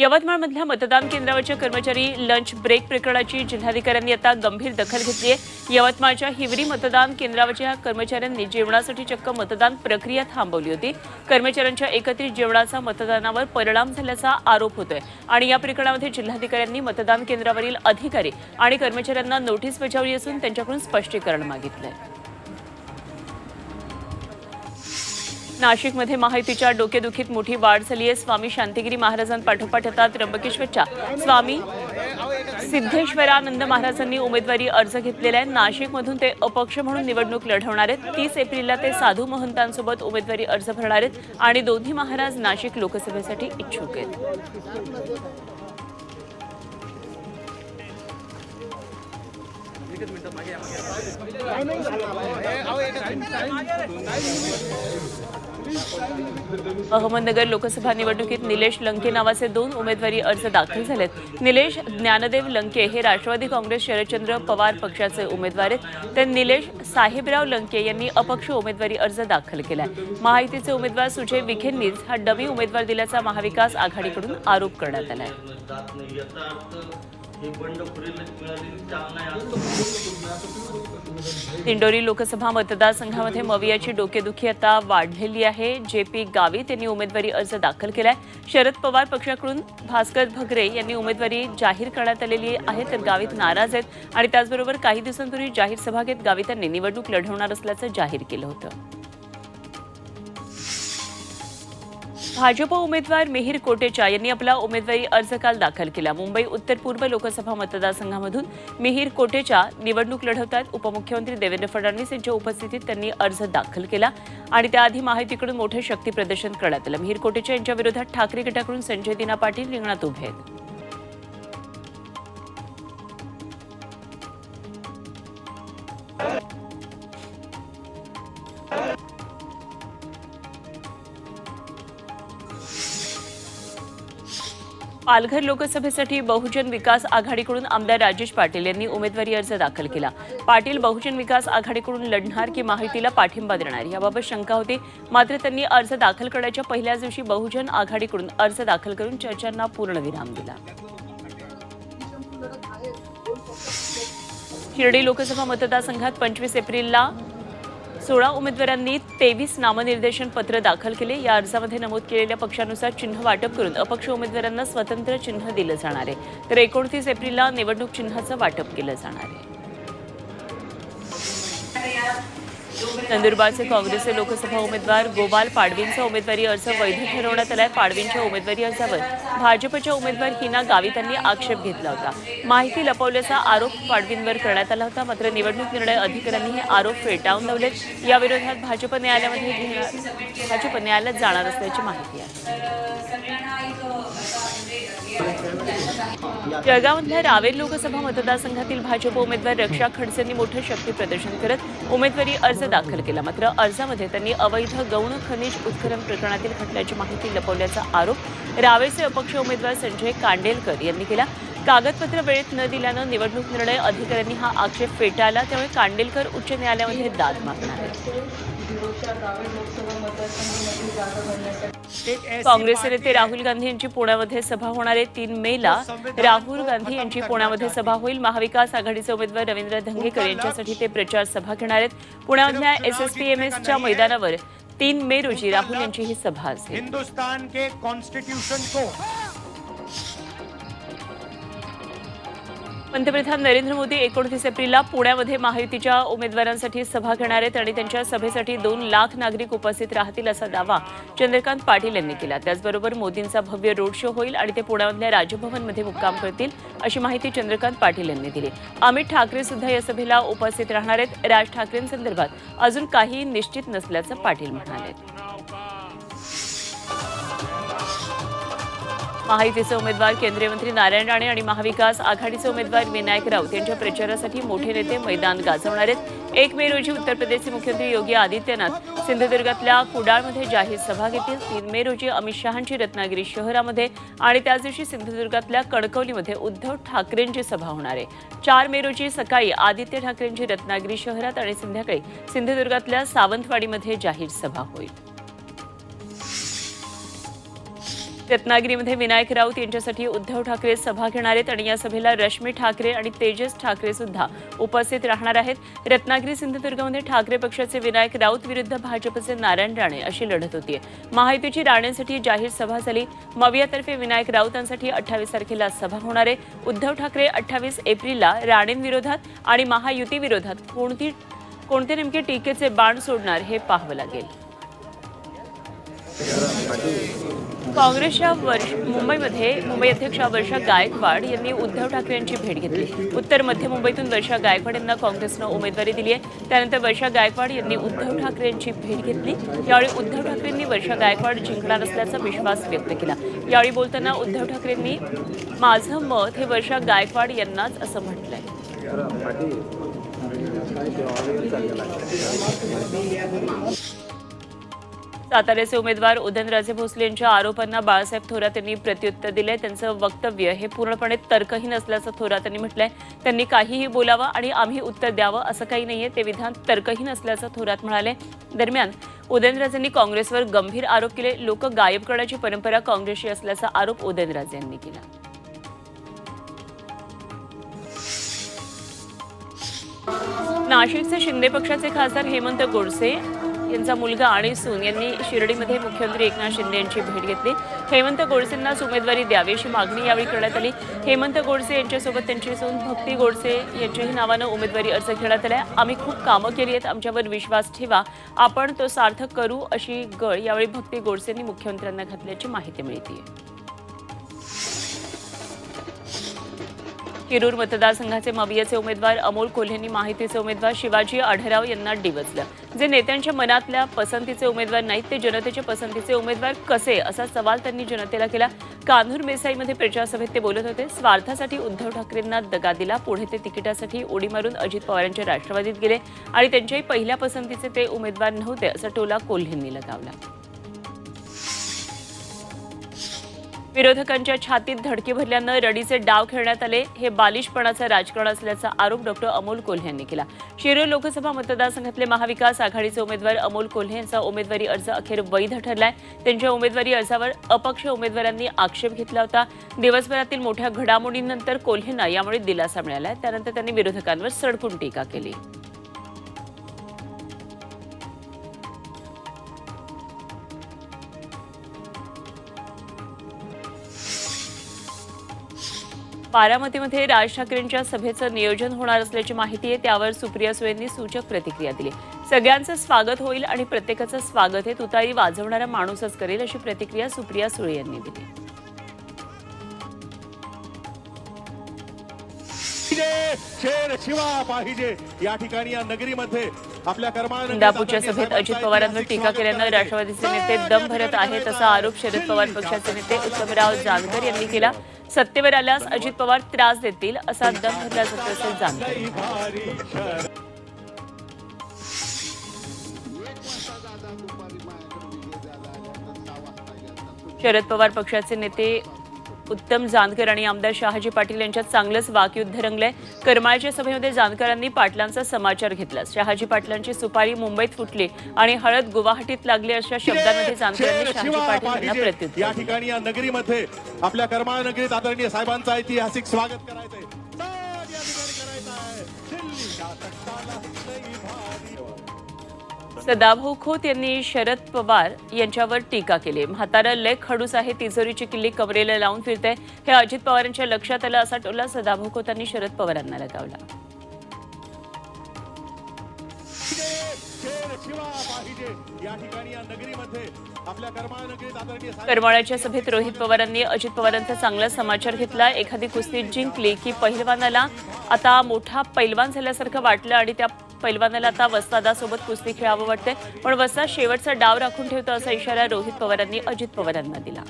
यवतमाळमधल्या मतदान केंद्रावरच्या कर्मचारी लंच ब्रेक प्रकरणाची जिल्हाधिकाऱ्यांनी आता गंभीर दखल घेतली आहे यवतमाळच्या हिवरी मतदान केंद्रावरच्या कर्मचाऱ्यांनी जेवणासाठी चक्क मतदान प्रक्रिया थांबवली होती. कर्मचाऱ्यांच्या एकत्रित जेवणाचा मतदानावर परिणाम झाल्याचा आरोप होतोय. आणि या प्रकरणामध्ये जिल्हाधिकाऱ्यांनी मतदान केंद्रावरील अधिकारी आणि कर्मचाऱ्यांना नोटीस बजावली असून त्यांच्याकडून स्पष्टीकरण मागितलंय. नाशिकमध्ये माहितीच्या डोकेदुखीत मोठी वाढ झाली आहे. स्वामी शांतिगिरी महाराजांपाठोपाठ आता त्र्यंबकेश्वरच्या. स्वामी सिद्धेश्वरानंद महाराजांनी उमेदवारी अर्ज घेतलेला आहे. नाशिकमधून ते अपक्ष म्हणून निवडणूक लढवणार आहेत. तीस एप्रिलला ते साधू महंतांसोबत उमेदवारी अर्ज भरणार आहेत. आणि दोन्ही महाराज नाशिक लोकसभेसाठी इच्छुक आहेत. अहमदनगर लोकसभा निवडणुकीत निलेश लंके नावाचे दोन उमेदवारी अर्ज दाखल झालेत. निलेश ज्ञानदेव लंके हे राष्ट्रवादी काँग्रेस शरदचंद्र पवार पक्षाचे उमेदवार आहेत. तर निलेश साहेबराव लंके यांनी अपक्ष उमेदवारी अर्ज दाखल केलाय. महायुतीचे उमेदवार सुजय विखेंनीच हा डमी उमेदवार दिल्याचा महाविकास आघाडीकडून आरोप करण्यात आलाय. आहे दिंडोरी लोकसभा मतदारसंघामध्ये मवियाची डोकेदुखी आता वाढलेली आहे. जे पी गावित यांनी उमेदवारी अर्ज दाखल केलाय. शरद पवार पक्षाकडून भास्कर भगरे यांनी उमेदवारी जाहीर करण्यात आलेली आहे. तर गावित नाराज आहेत. आणि त्याचबरोबर काही दिवसांपूर्वी जाहीर सभा घेत गावितांनी निवडणूक लढवणार असल्याचं जाहीर केलं होतं. भाजप उमेदवार मिहीर कोटेचा यांनी आपला उमेदवारी अर्ज काल दाखल केला. मुंबई उत्तर पूर्व लोकसभा मतदारसंघामधून मिहीर कोटेचा निवडणूक लढवतात. उपमुख्यमंत्री देवेंद्र फडणवीस यांच्या उपस्थितीत त्यांनी अर्ज दाखल केला आणि त्याआधी माहितीकडून मोठे शक्ती प्रदर्शन करण्यात आलं. मिहीर कोटेचा यांच्या विरोधात ठाकरे गटाकडून संजय दिना पाटील रिंगणात उभे आहेत. पालघर लोकसभेसाठी बहुजन विकास आघाडीकडून आमदार राजेश पाटील यांनी उमेदवारी अर्ज दाखल केला. पाटील बहुजन विकास आघाडीकडून लढणार की माहितीला पाठिंबा देणार? याबाबत शंका होती. मात्र त्यांनी अर्ज दाखल करण्याच्या पहिल्याच दिवशी बहुजन आघाडीकडून अर्ज दाखल करून चर्चांना पूर्णविराम दिला. शिर्डी लोकसभा मतदारसंघात पंचवीस एप्रिलला सोळा उमेदवारांनी तेवीस नामनिर्देशन पत्र दाखल केले. या अर्जामध्ये नमूद केलेल्या पक्षानुसार चिन्ह वाटप करून अपक्ष उमेदवारांना स्वतंत्र चिन्ह दिलं जाणार आहे. तर एकोणतीस एप्रिलला निवडणूक चिन्हाचं वाटप केलं जाणार आहे. नंदुरबारचे काँग्रेसचे लोकसभा उमेदवार गोपाल पाडवींचा उमेदवारी अर्ज वैध ठरवण्यात आलाय. पाडवींच्या उमेदवारी अर्जावर भाजपच्या उमेदवार हिना गावित यांनी आक्षेप घेतला होता. माहिती लपवल्याचा आरोप पाडवींवर करण्यात आला होता. मात्र निवडणूक निर्णय अधिकाऱ्यांनी हे आरोप फेटाळून लावलेत. याविरोधात भाजप न्यायालयामध्ये घेणार भाजप न्यायालयात जाणार असल्याची माहिती आहे. जळगावमधल्या रावेर लोकसभा मतदारसंघातील भाजप उमेदवार रक्षा खडसेंनी मोठं शक्ती प्रदर्शन करत उमेदवारी अर्ज दाखल केला. मात्र अर्जामध्ये त्यांनी अवैध गौण खनिज उत्खनन प्रकरणातील खटल्याची माहिती लपवल्याचा आरोप रावेरचे अपक्ष उमेदवार संजय कांडेलकर यांनी केला. कागदपत्र वेळेत न दिल्यानं निवडणूक निर्णय अधिकाऱ्यांनी हा आक्षेप फेटाळला त्यामुळे कांडेलकर उच्च न्यायालयामध्ये दाद मागणार आहेत. काँग्रेसचे नेते राहुल गांधी यांची पुण्यामध्ये सभा होणार आहे. तीन मेला राहुल गांधी यांची पुण्यामध्ये सभा होईल. महाविकास आघाडीचे उमेदवार रवींद्र धंगेकर यांच्यासाठी ते प्रचार सभा घेणार आहेत. पुण्यामधल्या एस एस पी एम एसच्या मैदानावर तीन मे रोजी राहुल यांची ही सभा असेल. हिंदुस्तान के कॉन्स्टिट्यूशन को पंतप्रधान नरेंद्र मोदी एकोणतीस एप्रिलला पुण्यामध्ये महायुतीच्या उमेदवारांसाठी सभा घेणार आहेत आणि त्यांच्या सभेसाठी दोन लाख नागरिक उपस्थित राहतील असा दावा चंद्रकांत पाटील यांनी केला. त्याचबरोबर मोदींचा भव्य रोड शो होईल आणि ते पुण्यामधल्या राजभवनमध्ये मुक्काम करतील अशी माहिती चंद्रकांत पाटील यांनी दिली. अमित ठाकरे सुद्धा या सभेला उपस्थित राहणार आहेत. राज ठाकरेंसंदर्भात अजून काही निश्चित नसल्याचं पाटील म्हणाले. महायुतीचे उमेदवार केंद्रीय मंत्री नारायण राणे आणि महाविकास आघाडीचे उमेदवार विनायक राऊत यांच्या प्रचारासाठी मोठे नेते मैदान गाजवणार आहेत. एक मे रोजी उत्तर प्रदेशचे मुख्यमंत्री योगी आदित्यनाथ सिंधुदुर्गातल्या कुडाळमध्ये जाहीर सभा घेतील. तीन मे रोजी अमित शहांची रत्नागिरी शहरामध्ये आणि त्याच दिवशी सिंधुदुर्गातल्या कणकवलीमध्ये उद्धव ठाकरेंची सभा होणार आहे. चार मे रोजी सकाळी आदित्य ठाकरेंची रत्नागिरी शहरात आणि संध्याकाळी सिंधुदुर्गातल्या सावंतवाडीमध्ये जाहीर सभा होईल. रत्नागिरीमध्ये विनायक राऊत यांच्यासाठी उद्धव ठाकरे सभा घेणार आहेत आणि या सभेला रश्मी ठाकरे आणि तेजस ठाकरे सुद्धा उपस्थित राहणार आहेत. रत्नागिरी सिंधुदुर्गमध्ये ठाकरे पक्षाचे विनायक राऊत विरुद्ध भाजपचे नारायण राणे अशी लढत होती महायुतीची राणेंसाठी जाहीर सभा झाली. मवियातर्फे विनायक राऊतांसाठी अठ्ठावीस तारखेला सभा होणार आहे. उद्धव ठाकरे अठ्ठावीस एप्रिलला राणेंविरोधात आणि महायुतीविरोधात कोणती कोणते नेमके टीकेचे बाण सोडणार हे पाहावं लागेल. काँग्रेसच्या वर्ष मुंबईमध्ये मुंबई अध्यक्षा वर्षा गायकवाड यांनी उद्धव ठाकरे यांची भेट घेतली. उत्तर मध्य मुंबईतून वर्षा गायकवाड यांना काँग्रेसनं उमेदवारी दिली आहे. त्यानंतर वर्षा गायकवाड यांनी उद्धव ठाकरे यांची भेट घेतली. यावेळी उद्धव ठाकरेंनी वर्षा गायकवाड जिंकणार असल्याचा विश्वास व्यक्त केला. यावेळी बोलताना उद्धव ठाकरेंनी माझं मत हे वर्षा गायकवाड यांनाच असं म्हटलंय. साताऱ्याचे उमेदवार उदयनराजे भोसले यांच्या आरोपांना बाळासाहेब थोरात यांनी प्रत्युत्तर दिलंय. त्यांचं वक्तव्य हे पूर्णपणे तर्कहीन असल्याचं थोरात यांनी म्हटलंय. त्यांनी काहीही बोलावं आणि आम्ही उत्तर द्यावं असं काही नाहीये. ते विधान तर्कहीन असल्याचं थोरात म्हणाले. दरम्यान उदयनराजेंनी काँग्रेसवर गंभीर आरोप केले. लोक गायब करण्याची परंपरा काँग्रेसची असल्याचा आरोप उदयनराजे यांनी केला. नाशिकचे शिंदे पक्षाचे खासदार हेमंत गोडसे यांचा मुलगा आणि सून यांनी शिर्डीमध्ये मुख्यमंत्री एकनाथ शिंदे यांची भेट घेतली. हेमंत गोडसेंनाच उमेदवारी द्यावी अशी मागणी यावेळी करण्यात आली. हेमंत गोडसे यांच्यासोबत त्यांची सून भक्ती गोडसे यांच्याही नावानं उमेदवारी अर्ज घेण्यात आलाय. आम्ही खूप कामं केली आहेत. आमच्यावर विश्वास ठेवा. आपण तो सार्थक करू अशी गळ यावेळी भक्ती गोडसेंनी मुख्यमंत्र्यांना घातल्याची माहिती मिळते किरूर मतदारसंघाचे मवियाचे उमेदवार अमोल कोल्हेंनी माहितीचे उमेदवार शिवाजी आढराव यांना डिवचलं जे नेत्यांच्या मनातल्या पसंतीचे उमेदवार नाहीत ते जनतेच्या पसंतीचे उमेदवार कसे? असा सवाल त्यांनी जनतेला केला. कान्हूर मेसाईमध्ये प्रचारसभेत ते बोलत होते स्वार्थासाठी उद्धव ठाकरेंना दगा दिला पुढे ते तिकिटासाठी उडी मारून अजित पवारांच्या राष्ट्रवादीत गेले आणि त्यांच्याही पहिल्या पसंतीचे ते उमेदवार नव्हते असा टोला कोल्हेंनी लगावला. विरोधकांच्या छातीत धडकी भरल्यानं रडीचे डाव खेळण्यात आले. हे बालिशपणाचं राजकारण असल्याचा आरोप डॉक्टर अमोल कोल्हे यांनी केला. शिरूर लोकसभा मतदारसंघातले महाविकास आघाडीचे उमेदवार अमोल कोल्हे यांचा उमेदवारी अर्ज अखेर वैध ठरलाय. त्यांच्या उमेदवारी अर्जावर अपक्ष उमेदवारांनी आक्षेप घेतला होता. दिवसभरातील मोठ्या घडामोडींनंतर कोल्हेंना यामुळे दिलासा मिळालाय. त्यानंतर त्यांनी विरोधकांवर सडकून टीका केली. बारामतीमध्ये राज ठाकरेंच्या सभेचं नियोजन होणार असल्याची माहिती आहे. त्यावर सुप्रिया सुळेंनी सूचक प्रतिक्रिया दिली. सगळ्यांचं स्वागत होईल आणि प्रत्येकाचं स्वागत हे तुतारी वाजवणारा माणूसच करेल अशी प्रतिक्रिया सुप्रिया सुळे यांनी दिली. पाहिजे शेर शिवा पाहिजे. या ठिकाणी या नगरीमध्ये आपल्या कर्मानं इंदापूरच्या सभेत अजित पवारांवर टीका केल्यानं राष्ट्रवादीचे नेते दम भरत आहेत असा आरोप शरद पवार पक्षाचे नेते उत्तमराव जानकर यांनी केला. सत्तेवर आल्यास अजित पवार त्रास देतील असा दम भरला जात असेल जानकर शरद पवार पक्षाचे नेते उत्तम जानकर आणि आमदार शहाजी पाटील यांच्यात चांगलंच वाकयुद्ध रंगलंय करमाळच्या सभेमध्ये जानकरांनी पाटलांचा समाचार घेतला शहाजी पाटलांची सुपारी मुंबईत फुटली आणि हळद गुवाहाटीत लागली अशा शब्दांमध्ये जानकरांनी शहाजी पाटील यांना प्रत्युत्तर या. ठिकाणी या नगरीमध्ये आपल्या कर्मा नगरीत आदरणीय साहेबांचं ऐतिहासिक स्वागत सदाभाऊ खोत यांनी शरद पवार यांच्यावर टीका केली. म्हातारा लय खडूस आहे तिजोरीची किल्ली कमरेला लावून फिरते हे अजित पवारांच्या लक्षात आलं असा टोला सदाभाऊ खोत यांनी शरद पवारांना लगावला. करमाळ्याच्या सभेत रोहित पवारांनी अजित पवारांचा चांगला समाचार घेतला. एखादी कुस्ती जिंकली की पहिलवानाला आता मोठा पैलवान झाल्यासारखं वाटलं आणि त्या पैलवानाला आता वस्तादासोबत कुस्ती खेळावं वाटतंय. पण वस्ताद शेवटचा डाव राखून ठेवतो असा इशारा रोहित पवारांनी अजित पवारांना दिला.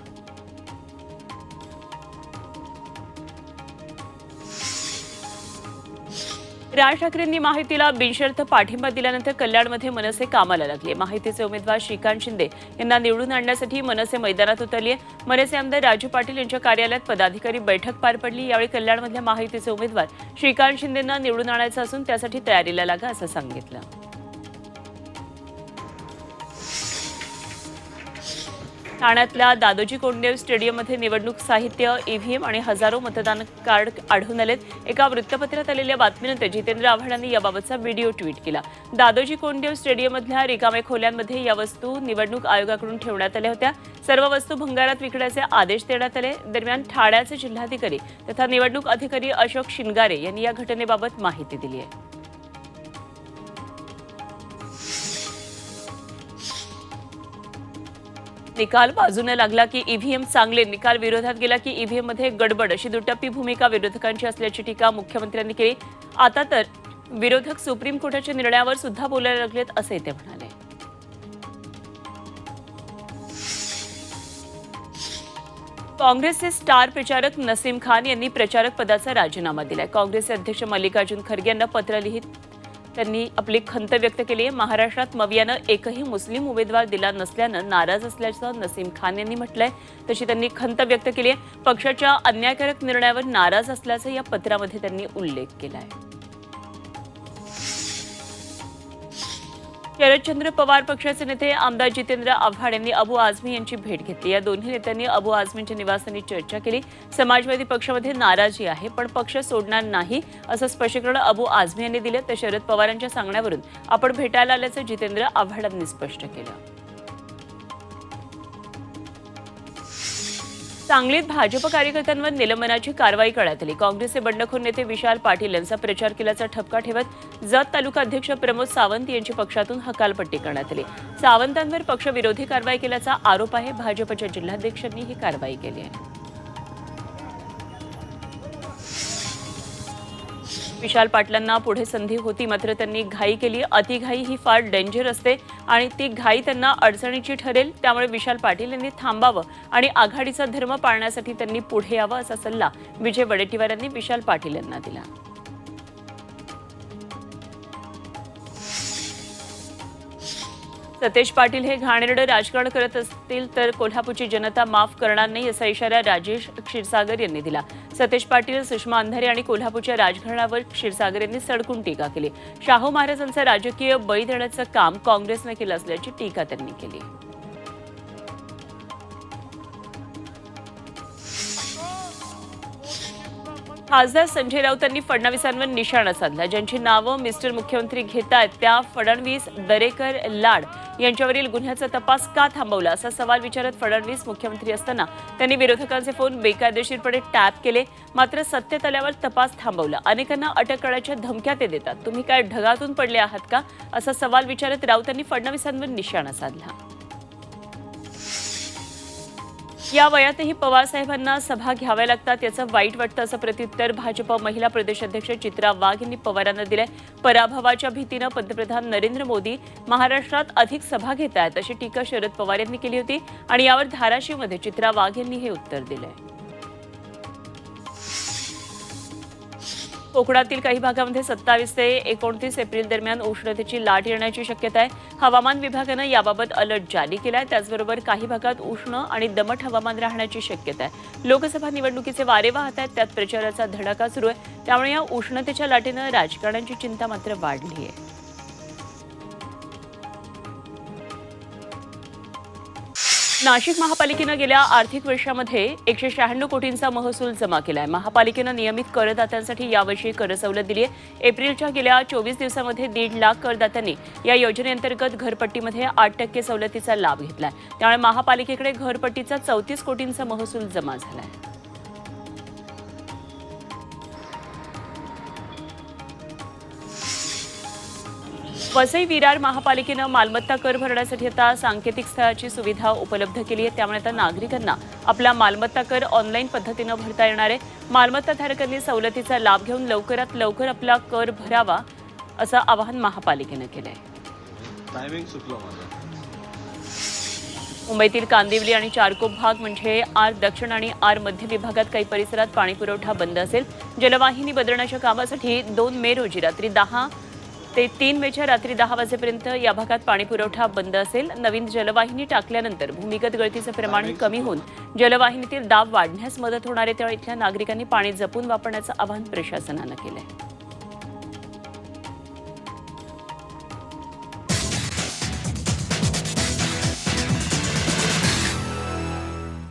राज ठाकरेंनी माहितीला बिनशर्त पाठिंबा दिल्यानंतर कल्याणमध्ये मनसे कामाला लागले. माहितीचे उमेदवार श्रीकांत शिंदे यांना निवडून आणण्यासाठी मनसे मैदानात उतरली मनसे आमदार राजू पाटील यांच्या कार्यालयात पदाधिकारी बैठक पार पडली. यावेळी कल्याणमधल्या माहितीचे उमेदवार श्रीकांत शिंदेंना निवडून आणायचं असून त्यासाठी तयारीला लागा असं सांगितलं. ठाण्यातल्या दादोजी कोंडदेव स्टेडियममध्ये निवडणूक साहित्य ईव्हीएम आणि हजारो मतदान कार्ड आढळून आलेत. एका वृत्तपत्रात आलेल्या बातमीनंतर जितेंद्र आव्हाडांनी याबाबतचा व्हिडिओ ट्विट केला. दादोजी कोंडदेव स्टेडियममधल्या रिकाम्या खोल्यांमध्ये या वस्तू निवडणूक आयोगाकडून ठेवण्यात आल्या होत्या. सर्व वस्तू भंगारात विकण्याचे आदेश देण्यात आले. दरम्यान ठाण्याचे जिल्हाधिकारी तथा निवडणूक अधिकारी अशोक शिनगारे यांनी या घटनेबाबत माहिती दिली आहे. निकाल बाजूने लागला की ईव्हीएम चांगले निकाल विरोधात गेला की ईव्हीएममध्ये गडबड अशी दुटप्पी भूमिका विरोधकांची असल्याची टीका मुख्यमंत्र्यांनी केली. आता तर विरोधक सुप्रीम कोर्टाच्या निर्णयावर सुद्धा बोलायला लागलेत असे ते म्हणाले. काँग्रेसचे स्टार प्रचारक नसीम खान यांनी प्रचारक पदाचा राजीनामा दिलाय. काँग्रेसचे अध्यक्ष मल्लिकार्जुन खरगे यांना पत्र लिहित त्यांनी आपली खंत व्यक्त केली आहे. महाराष्ट्रात मवियानं एकही मुस्लिम उमेदवार दिला नसल्यानं नाराज असल्याचं नसीम खान यांनी म्हटलंय. तशी त्यांनी खंत व्यक्त केली आहे. पक्षाच्या अन्यायकारक निर्णयावर नाराज असल्याचं या पत्रामध्ये त्यांनी उल्लेख केला आहे शरदचंद्र पवार पक्षाचे नेते आमदार जितेंद्र आव्हाड यांनी अबू आझमी यांची भेट घेतली. या दोन्ही नेत्यांनी अबू आझमींच्या निवासांनी चर्चा केली. समाजवादी पक्षामध्ये नाराजी आहे पण पक्ष सोडणार नाही असं स्पष्टीकरण अबू आझमी यांनी दिलं. तर शरद पवारांच्या सांगण्यावरून आपण भेटायला आल्याचं जितेंद्र आव्हाडांनी स्पष्ट केलं. सांगलीत भाजप कार्यकर्त्यांवर निलंबनाची कारवाई करण्यात आली. काँग्रेसचे बंडखोर नेते विशाल पाटील यांचा प्रचार केल्याचा ठपका ठेवत जत तालुका अध्यक्ष प्रमोद सावंत यांची पक्षातून हकालपट्टी करण्यात आली. सावंतांवर पक्षविरोधी कारवाई केल्याचा आरोप आहे. भाजपच्या जिल्हाध्यक्षांनी ही कारवाई केली आहे. विशाल पाटलांना पुढे संधी होती मात्र त्यांनी घाई केली. अतिघाई ही फार डेंजर असते आणि ती घाई त्यांना अडचणीची ठरेल. त्यामुळे विशाल पाटील यांनी थांबावं आणि आघाडीचा धर्म पाळण्यासाठी त्यांनी पुढे यावं असा सल्ला विजय वडेट्टीवार यांनी विशाल पाटील यांना दिला. सतेज पाटील हे घाणेरडं राजकारण करत असतील तर कोल्हापूरची जनता माफ करणार नाही असा इशारा राजेश क्षीरसागर यांनी दिला. सतेज पाटील सुषमा अंधारे आणि कोल्हापूरच्या राजकारणावर क्षीरसागर यांनी सडकून टीका केली. शाहू महाराजांचा राजकीय बळी देण्याचं काम काँग्रेसनं केलं असल्याची टीका त्यांनी केली. खासदार संजय राऊतांनी फडणवीसांवर निशाणा साधला. ज्यांची नावं मिस्टर मुख्यमंत्री घेत आहेत त्या फडणवीस दरेकर लाड यांच्यावरील गुन्ह्याचा तपास का थांबवला? असा सवाल विचारत फडणवीस मुख्यमंत्री असताना त्यांनी विरोधकांचे फोन बेकायदेशीरपणे टॅप केले. मात्र सत्तेत आल्यावर तपास थांबवला. अनेकांना अटक करण्याच्या धमक्या ते देतात. तुम्ही काय ढगातून पडले आहात का? असा सवाल विचारत राऊतांनी फडणवीसांवर निशाणा साधला. या वयातही पवार साहेबांना सभा घ्याव्या लागतात. याचं वाईट वाटतं असं प्रत्युत्तर भाजप महिला प्रदेशाध्यक्ष चित्रा वाघ यांनी पवारांना दिलंय. पराभवाच्या भीतीनं पंतप्रधान नरेंद्र मोदी महाराष्ट्रात अधिक सभा घेत आहेत अशी टीका शरद पवार यांनी केली होती. आणि यावर धाराशिवमध्ये चित्रा वाघ यांनी हे उत्तर दिलंय. कोकणातील काही भागामध्ये सत्तावीस ते एकोणतीस एप्रिल दरम्यान उष्णतेची लाट येण्याची शक्यता आहे. हवामान विभागानं याबाबत अलर्ट जारी केलाय. त्याचबरोबर काही भागात उष्ण आणि दमट हवामान राहण्याची शक्यता आहे. लोकसभा निवडणुकीचे वारे वाहत आहेत. त्यात प्रचाराचा धडाका सुरू आहे. त्यामुळे या उष्णतेच्या लाटेनं राजकारण्यांची चिंता मात्र वाढली आहे. नाशिक महापालिकेनं गेल्या आर्थिक वर्षामध्ये एकशे शहाण्णव कोटींचा महसूल जमा केलाय. महापालिकेनं नियमित करदात्यांसाठी यावर्षी कर सवलत दिली आहे एप्रिलच्या गेल्या चोवीस दिवसामध्ये दीड लाख करदात्यांनी या योजनेअंतर्गत घरपट्टीमध्ये आठ टक्के सवलतीचा लाभ घेतलाय. त्यामुळे महापालिकेकडे घरपट्टीचा चौतीस कोटींचा महसूल जमा झालाय. वसई विरार महापालिकेनं मालमत्ता कर भरण्यासाठी आता सांकेतिक स्थळाची सुविधा उपलब्ध केली आहे. त्यामुळे आता नागरिकांना आपला मालमत्ता कर ऑनलाईन पद्धतीनं भरता येणार आहे. मालमत्ताधारकांनी सवलतीचा लाभ घेऊन लवकरात लवकर आपला कर भरावा असं आवाहन महापालिकेनं केलं आहे मुंबईतील कांदिवली आणि चारकोप भाग म्हणजे आर दक्षिण आणि आर मध्य विभागात काही परिसरात पाणीपुरवठा बंद असेल. जलवाहिनी बदलण्याच्या कामासाठी दोन मे रोजी रात्री दहा ते तीन मेच्या रात्री दहा वाजेपर्यंत या भागात पाणीपुरवठा बंद असेल. नवीन जलवाहिनी टाकल्यानंतर भूमिगत गळतीचं प्रमाण कमी होऊन जलवाहिनीतील दाब वाढण्यास मदत होणार आहे. त्यामुळे इथल्या नागरिकांनी पाणी जपून वापरण्याचं आवाहन प्रशासनानं केलं आहे